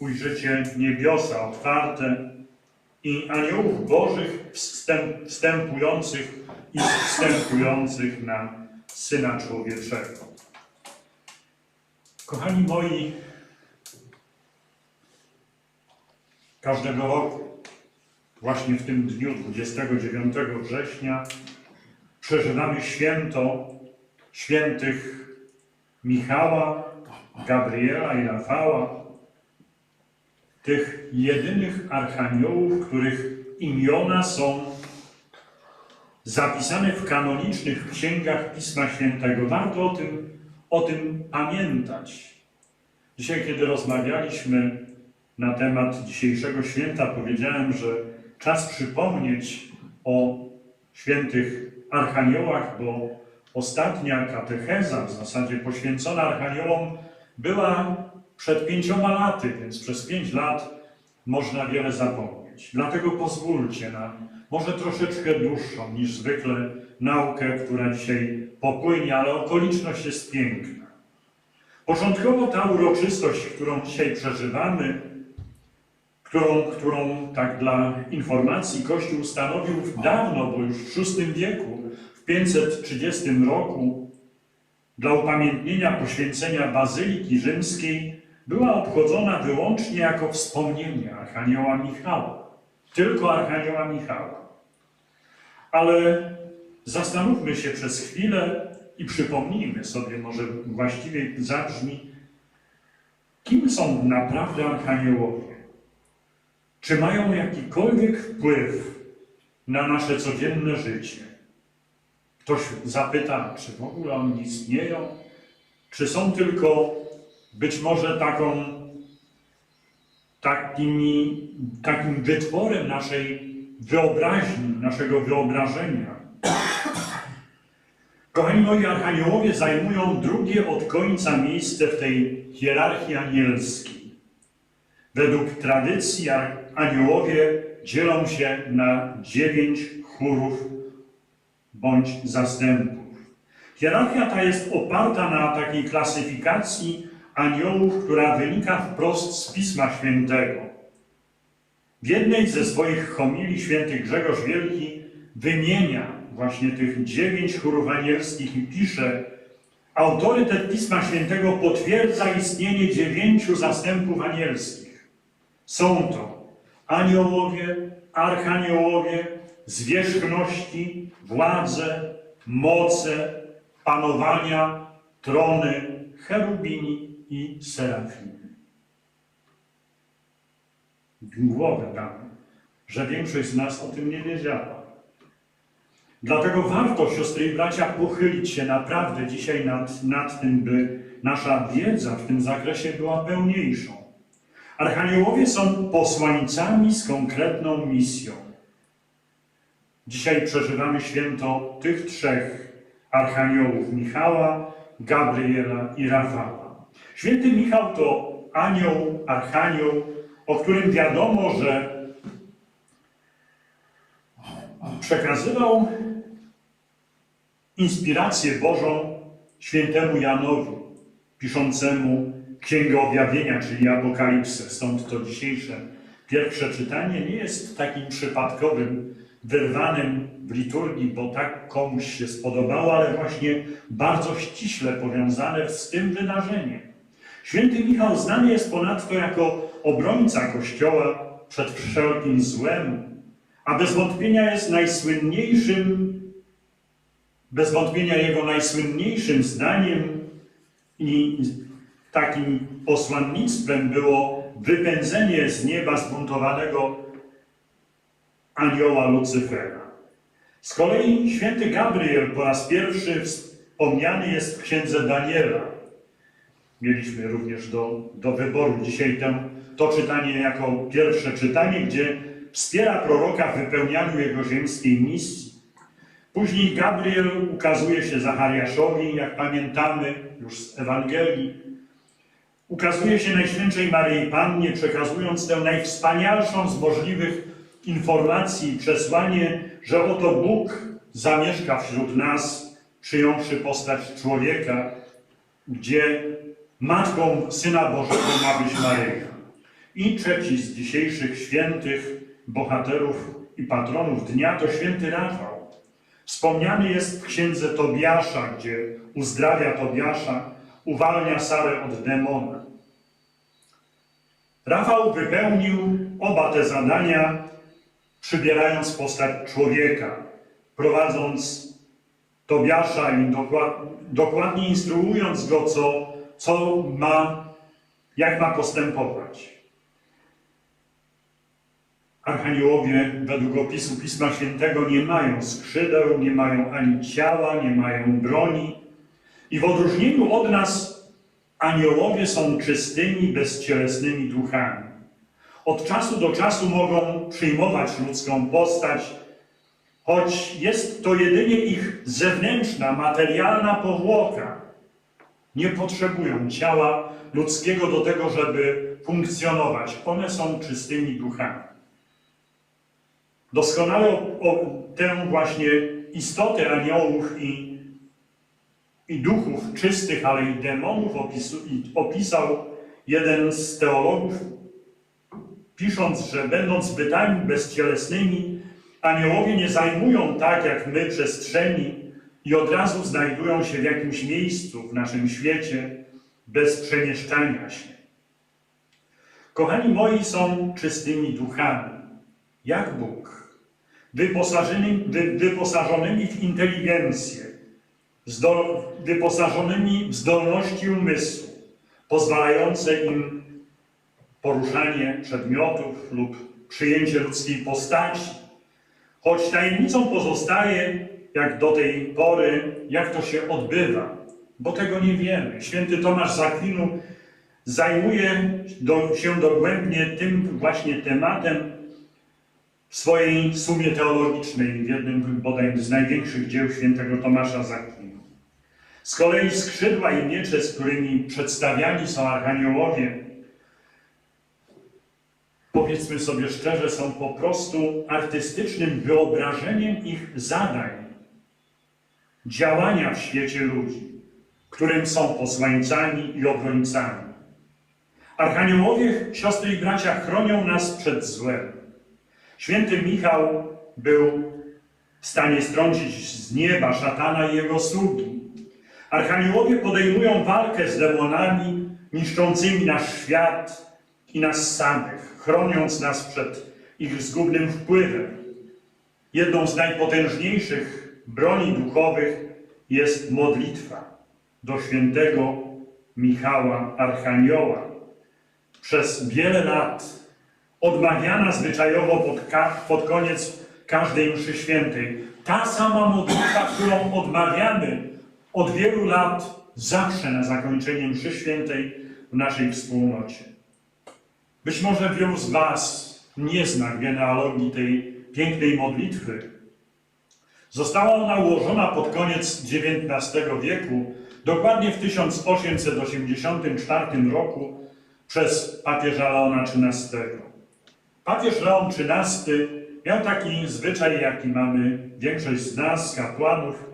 ujrzycie niebiosa otwarte i aniołów bożych wstęp, wstępujących i wstępujących na Syna Człowieczego. Kochani moi, każdego roku, właśnie w tym dniu 29 września, przeżywamy święto świętych Michała, Gabriela i Rafała, tych jedynych archaniołów, których imiona są zapisane w kanonicznych księgach Pisma Świętego. Warto o tym, o tym pamiętać. Dzisiaj, kiedy rozmawialiśmy na temat dzisiejszego święta, powiedziałem, że czas przypomnieć o świętych archaniołach, bo ostatnia katecheza, w zasadzie poświęcona archaniołom, była przed pięcioma laty, więc przez pięć lat można wiele zapomnieć. Dlatego pozwólcie na może troszeczkę dłuższą niż zwykle naukę, która dzisiaj popłynie, ale okoliczność jest piękna. Początkowo ta uroczystość, którą dzisiaj przeżywamy, którą, którą tak dla informacji Kościół ustanowił dawno, bo już w VI wieku, w 530 roku, dla upamiętnienia poświęcenia Bazyliki Rzymskiej, była obchodzona wyłącznie jako wspomnienie Archanioła Michała. Tylko Archanioła Michała. Ale zastanówmy się przez chwilę i przypomnijmy sobie, może właściwie zabrzmi, kim są naprawdę Archaniołowie. Czy mają jakikolwiek wpływ na nasze codzienne życie? Ktoś zapyta, czy w ogóle oni istnieją? Czy są tylko być może taką, takimi, takim wytworem naszej wyobraźni, naszego wyobrażenia? Kochani moi, archaniołowie zajmują drugie od końca miejsce w tej hierarchii anielskiej. Według tradycji aniołowie dzielą się na dziewięć chórów bądź zastępów. Hierarchia ta jest oparta na takiej klasyfikacji aniołów, która wynika wprost z Pisma Świętego. W jednej ze swoich homilii święty Grzegorz Wielki wymienia właśnie tych dziewięć chórów anielskich i pisze, autorytet Pisma Świętego potwierdza istnienie dziewięciu zastępów anielskich. Są to aniołowie, archaniołowie, zwierzchności, władze, moce, panowania, trony, cherubini i serafiny. Głowę dam, że większość z nas o tym nie wiedziała. Dlatego warto, siostry i bracia, pochylić się naprawdę dzisiaj nad, nad tym, by nasza wiedza w tym zakresie była pełniejszą. Archaniołowie są posłańcami z konkretną misją. Dzisiaj przeżywamy święto tych trzech archaniołów Michała, Gabriela i Rafała. Święty Michał to anioł, archanioł, o którym wiadomo, że przekazywał inspirację Bożą świętemu Janowi, piszącemu Księgę Objawienia, czyli Apokalipsę. Stąd to dzisiejsze pierwsze czytanie nie jest takim przypadkowym, wyrwanym w liturgii, bo tak komuś się spodobało, ale właśnie bardzo ściśle powiązane z tym wydarzeniem. Święty Michał znany jest ponadto jako obrońca Kościoła przed wszelkim złem, a bez wątpienia jest najsłynniejszym, bez wątpienia jego najsłynniejszym zdaniem i takim posłannictwem było wypędzenie z nieba zbuntowanego anioła Lucyfera. Z kolei święty Gabriel po raz pierwszy wspomniany jest w księdze Daniela. Mieliśmy również do, do wyboru dzisiaj to czytanie jako pierwsze czytanie, gdzie wspiera proroka w wypełnianiu jego ziemskiej misji. Później Gabriel ukazuje się Zachariaszowi, jak pamiętamy już z Ewangelii. Ukazuje się Najświętszej Maryi Pannie, przekazując tę najwspanialszą z możliwych informacji i przesłanie, że oto Bóg zamieszka wśród nas, przyjąwszy postać człowieka, gdzie matką Syna Bożego ma być Maryja. I trzeci z dzisiejszych świętych bohaterów i patronów dnia to święty Rafał. Wspomniany jest w księdze Tobiasza, gdzie uzdrawia Tobiasza, uwalnia Sarę od demona. Rafał wypełnił oba te zadania, przybierając postać człowieka, prowadząc Tobiasza i dokład, dokładnie instruując go, co, co ma, jak ma postępować. Archaniołowie według opisu Pisma Świętego nie mają skrzydeł, nie mają ani ciała, nie mają broni. I w odróżnieniu od nas aniołowie są czystymi, bezcielesnymi duchami. Od czasu do czasu mogą przyjmować ludzką postać, choć jest to jedynie ich zewnętrzna, materialna powłoka. Nie potrzebują ciała ludzkiego do tego, żeby funkcjonować. One są czystymi duchami. Doskonale o, tę właśnie istotę aniołów i, i duchów czystych, ale i demonów i opisał jeden z teologów, pisząc, że będąc bytami bezcielesnymi, aniołowie nie zajmują tak jak my przestrzeni i od razu znajdują się w jakimś miejscu w naszym świecie bez przemieszczania się. Kochani moi są czystymi duchami, jak Bóg wyposażonymi, wy, wyposażonymi w inteligencję, wyposażonymi w zdolności umysłu, pozwalające im poruszanie przedmiotów lub przyjęcie ludzkiej postaci. Choć tajemnicą pozostaje, jak do tej pory, jak to się odbywa, bo tego nie wiemy. Święty Tomasz z Akwinu zajmuje do, się dogłębnie tym właśnie tematem, w swojej sumie teologicznej, w jednym bodaj z największych dzieł świętego Tomasza z Akwinu. Z kolei skrzydła i miecze, z którymi przedstawiani są archaniołowie, powiedzmy sobie szczerze, są po prostu artystycznym wyobrażeniem ich zadań, działania w świecie ludzi, którym są posłańcami i obrońcami. Archaniołowie, siostry i bracia, chronią nas przed złem. Święty Michał był w stanie strącić z nieba szatana i jego sługi. Archaniołowie podejmują walkę z demonami niszczącymi nasz świat i nas samych, chroniąc nas przed ich zgubnym wpływem. Jedną z najpotężniejszych broni duchowych jest modlitwa do świętego Michała Archanioła. Przez wiele lat odmawiana zwyczajowo pod, pod koniec każdej mszy świętej. Ta sama modlitwa, którą odmawiamy od wielu lat, zawsze na zakończenie mszy świętej w naszej wspólnocie. Być może wielu z Was nie zna genealogii tej pięknej modlitwy. Została ona ułożona pod koniec XIX wieku, dokładnie w 1884 roku przez papieża Leona XIII. Papież Leon XIII miał taki zwyczaj, jaki mamy większość z nas, kapłanów,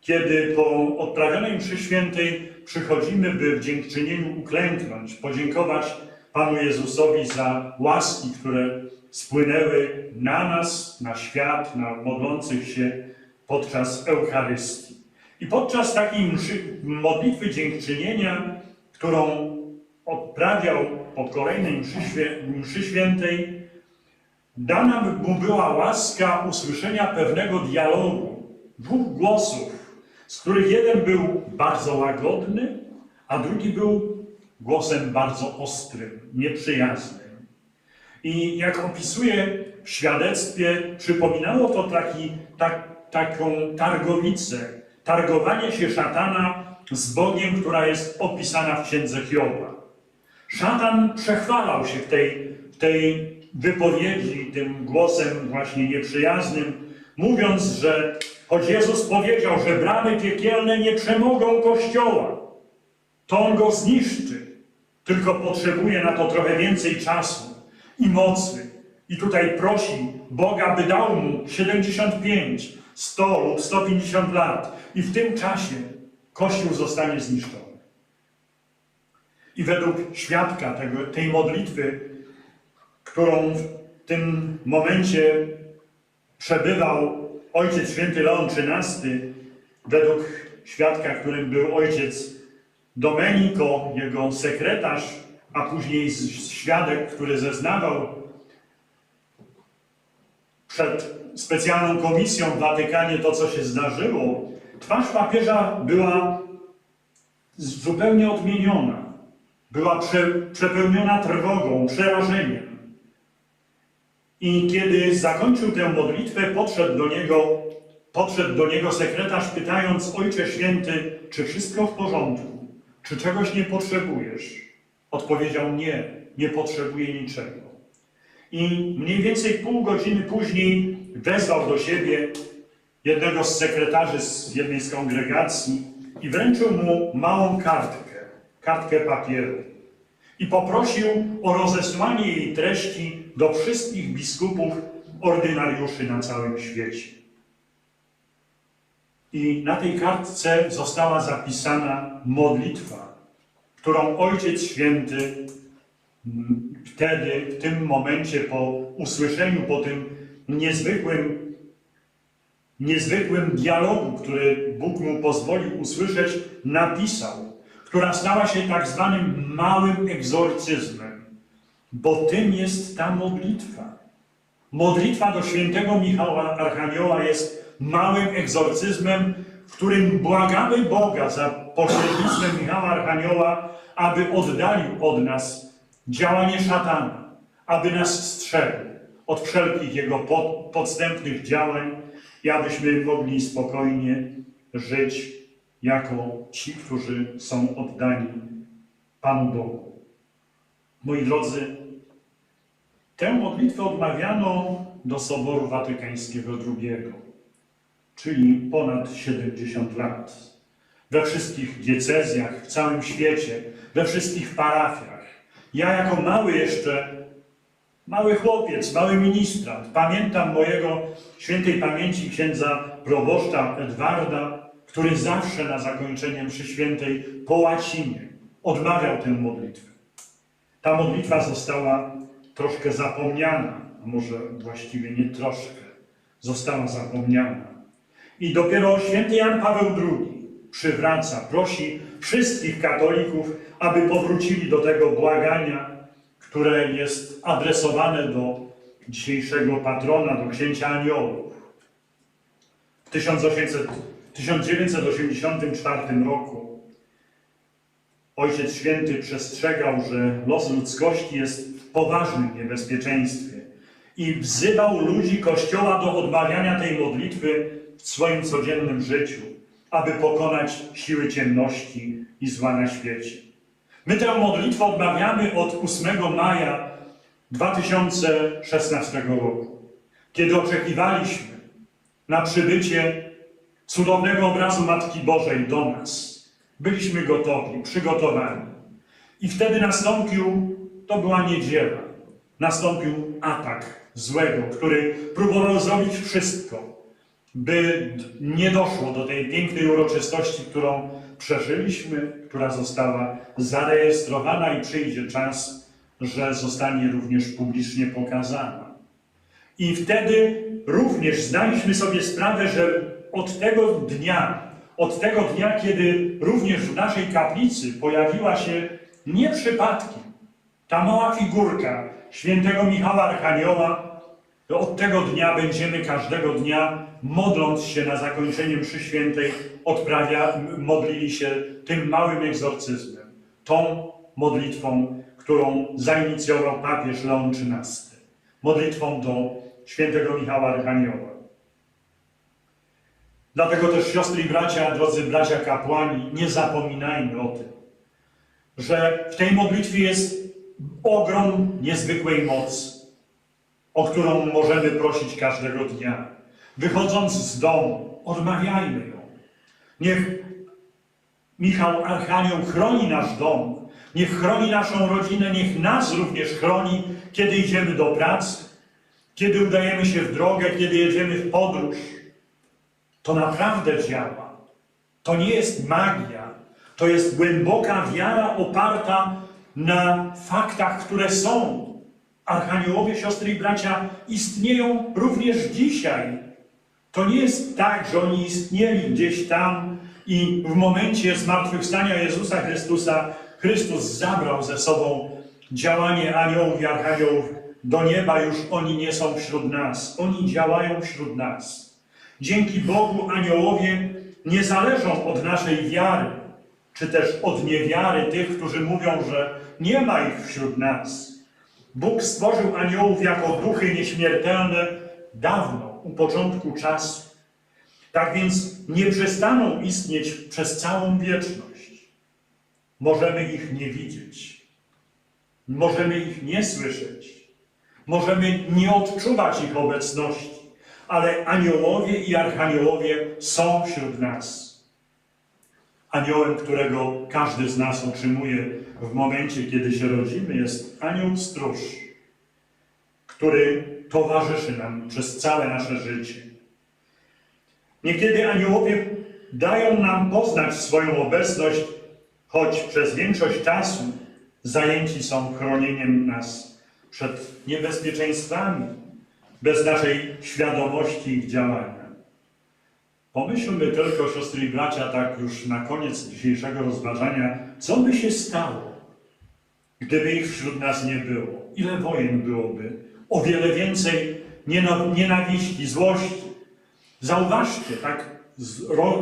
kiedy po odprawionej mszy świętej przychodzimy, by w dziękczynieniu uklęknąć, podziękować Panu Jezusowi za łaski, które spłynęły na nas, na świat, na modlących się podczas Eucharystii. I podczas takiej modlitwy dziękczynienia, którą odprawiał po kolejnej mszy, mszy świętej, Dana mu była łaska usłyszenia pewnego dialogu, dwóch głosów, z których jeden był bardzo łagodny, a drugi był głosem bardzo ostrym, nieprzyjaznym. I jak opisuje w świadectwie, przypominało to taki, tak, taką targowicę, targowanie się szatana z Bogiem, która jest opisana w księdze Hioba. Szatan przechwalał się w tej, w tej wypowiedzi tym głosem właśnie nieprzyjaznym, mówiąc, że choć Jezus powiedział, że bramy piekielne nie przemogą Kościoła, to On go zniszczy, tylko potrzebuje na to trochę więcej czasu i mocy. I tutaj prosi Boga, by dał mu 75, 100 lub 150 lat i w tym czasie Kościół zostanie zniszczony. I według świadka tego, tej modlitwy którą w tym momencie przebywał ojciec święty Leon XIII, według świadka, którym był ojciec Domenico, jego sekretarz, a później świadek, który zeznawał przed specjalną komisją w Watykanie to, co się zdarzyło, twarz papieża była zupełnie odmieniona. Była prze, przepełniona trwogą, przerażeniem. I kiedy zakończył tę modlitwę, podszedł do niego, podszedł do niego sekretarz, pytając: Ojcze święty, czy wszystko w porządku? Czy czegoś nie potrzebujesz? Odpowiedział: Nie, nie potrzebuję niczego. I mniej więcej pół godziny później wezwał do siebie jednego z sekretarzy z jednej z kongregacji i wręczył mu małą kartkę, kartkę papieru. I poprosił o rozesłanie jej treści do wszystkich biskupów, ordynariuszy na całym świecie. I na tej kartce została zapisana modlitwa, którą Ojciec Święty mm, wtedy, w tym momencie, po usłyszeniu, po tym niezwykłym, niezwykłym dialogu, który Bóg mu pozwolił usłyszeć, napisał, która stała się tak zwanym małym egzorcyzmem, bo tym jest ta modlitwa. Modlitwa do świętego Michała Archanioła jest małym egzorcyzmem, w którym błagamy Boga za pośrednictwem Michała Archanioła, aby oddalił od nas działanie szatana, aby nas strzegł od wszelkich jego pod, podstępnych działań i abyśmy mogli spokojnie żyć jako ci, którzy są oddani Panu Bogu. Moi drodzy, Tę modlitwę odmawiano do Soboru Watykańskiego II, czyli ponad 70 lat. We wszystkich diecezjach, w całym świecie, we wszystkich parafiach. Ja jako mały jeszcze, mały chłopiec, mały ministrant, pamiętam mojego świętej pamięci księdza proboszcza Edwarda, który zawsze na zakończenie mszy świętej po łacinie odmawiał tę modlitwę. Ta modlitwa została troszkę zapomniana, a może właściwie nie troszkę, została zapomniana. I dopiero święty Jan Paweł II przywraca, prosi wszystkich katolików, aby powrócili do tego błagania, które jest adresowane do dzisiejszego patrona, do księcia aniołów. W 1800, 1984 roku Ojciec Święty przestrzegał, że los ludzkości jest poważnym niebezpieczeństwie i wzywał ludzi Kościoła do odmawiania tej modlitwy w swoim codziennym życiu, aby pokonać siły ciemności i zła na świecie. My tę modlitwę odmawiamy od 8 maja 2016 roku, kiedy oczekiwaliśmy na przybycie cudownego obrazu Matki Bożej do nas. Byliśmy gotowi, przygotowani. I wtedy nastąpił, to była niedziela, nastąpił atak złego, który próbował zrobić wszystko, by nie doszło do tej pięknej uroczystości, którą przeżyliśmy, która została zarejestrowana i przyjdzie czas, że zostanie również publicznie pokazana. I wtedy również zdaliśmy sobie sprawę, że od tego dnia, od tego dnia, kiedy również w naszej kaplicy pojawiła się nie przypadkiem ta mała figurka świętego Michała Archanioła, to od tego dnia będziemy każdego dnia, modląc się na zakończenie mszy świętej, odprawia, modlili się tym małym egzorcyzmem, tą modlitwą, którą zainicjował papież Leon XIII, modlitwą do świętego Michała Archanioła. Dlatego też siostry i bracia, drodzy bracia kapłani, nie zapominajmy o tym, że w tej modlitwie jest ogrom niezwykłej mocy, o którą możemy prosić każdego dnia. Wychodząc z domu, odmawiajmy ją. Niech Michał Archanioł chroni nasz dom, niech chroni naszą rodzinę, niech nas również chroni, kiedy idziemy do pracy, kiedy udajemy się w drogę, kiedy jedziemy w podróż. To naprawdę działa. To nie jest magia, to jest głęboka wiara oparta na faktach, które są. Archaniołowie, siostry i bracia, istnieją również dzisiaj. To nie jest tak, że oni istnieli gdzieś tam i w momencie zmartwychwstania Jezusa Chrystusa Chrystus zabrał ze sobą działanie aniołów i archaniołów do nieba, już oni nie są wśród nas. Oni działają wśród nas. Dzięki Bogu aniołowie nie zależą od naszej wiary, czy też od niewiary tych, którzy mówią, że nie ma ich wśród nas. Bóg stworzył aniołów jako duchy nieśmiertelne dawno, u początku czasu. Tak więc nie przestaną istnieć przez całą wieczność. Możemy ich nie widzieć, możemy ich nie słyszeć, możemy nie odczuwać ich obecności, ale aniołowie i archaniołowie są wśród nas. Aniołem, którego każdy z nas otrzymuje w momencie, kiedy się rodzimy, jest anioł stróż, który towarzyszy nam przez całe nasze życie. Niekiedy aniołowie dają nam poznać swoją obecność, choć przez większość czasu zajęci są chronieniem nas przed niebezpieczeństwami, bez naszej świadomości ich działania. Pomyślmy tylko, siostry i bracia, tak już na koniec dzisiejszego rozważania, co by się stało, gdyby ich wśród nas nie było? Ile wojen byłoby? O wiele więcej nienawiści, złości. Zauważcie, tak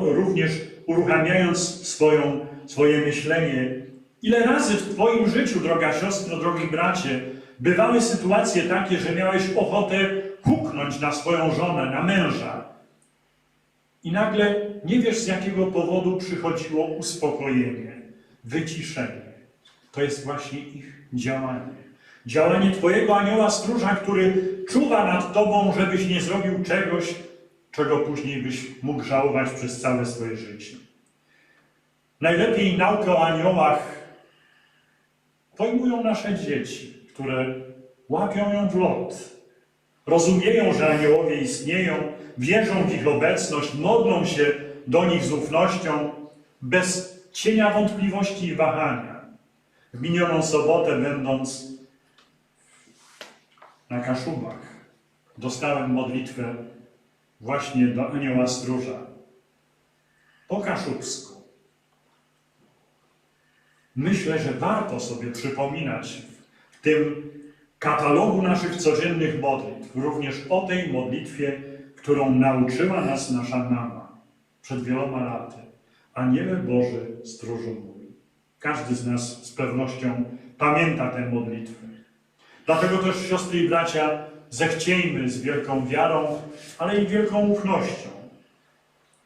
również uruchamiając swoją, swoje myślenie, ile razy w Twoim życiu, droga siostro, drogi bracie, bywały sytuacje takie, że miałeś ochotę huknąć na swoją żonę, na męża, i nagle nie wiesz, z jakiego powodu przychodziło uspokojenie, wyciszenie. To jest właśnie ich działanie. Działanie Twojego anioła stróża, który czuwa nad Tobą, żebyś nie zrobił czegoś, czego później byś mógł żałować przez całe swoje życie. Najlepiej naukę o aniołach pojmują nasze dzieci, które łapią ją w lot. Rozumieją, że aniołowie istnieją, wierzą w ich obecność, modlą się do nich z ufnością, bez cienia wątpliwości i wahania. W minioną sobotę, będąc na Kaszubach, dostałem modlitwę właśnie do anioła stróża. Po kaszubsku. Myślę, że warto sobie przypominać w tym katalogu naszych codziennych modlitw, również o tej modlitwie, którą nauczyła nas nasza mama przed wieloma laty. Aniele Boży, stróżu mój. Każdy z nas z pewnością pamięta tę modlitwę. Dlatego też, siostry i bracia, zechciejmy z wielką wiarą, ale i wielką ufnością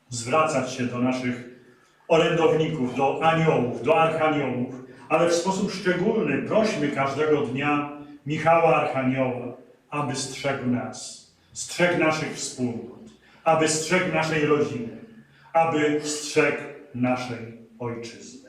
zwracać się do naszych orędowników, do aniołów, do archaniołów, ale w sposób szczególny prośmy każdego dnia Michała Archanioła, aby strzegł nas, strzegł naszych wspólnot, aby strzegł naszej rodziny, aby strzegł naszej ojczyzny.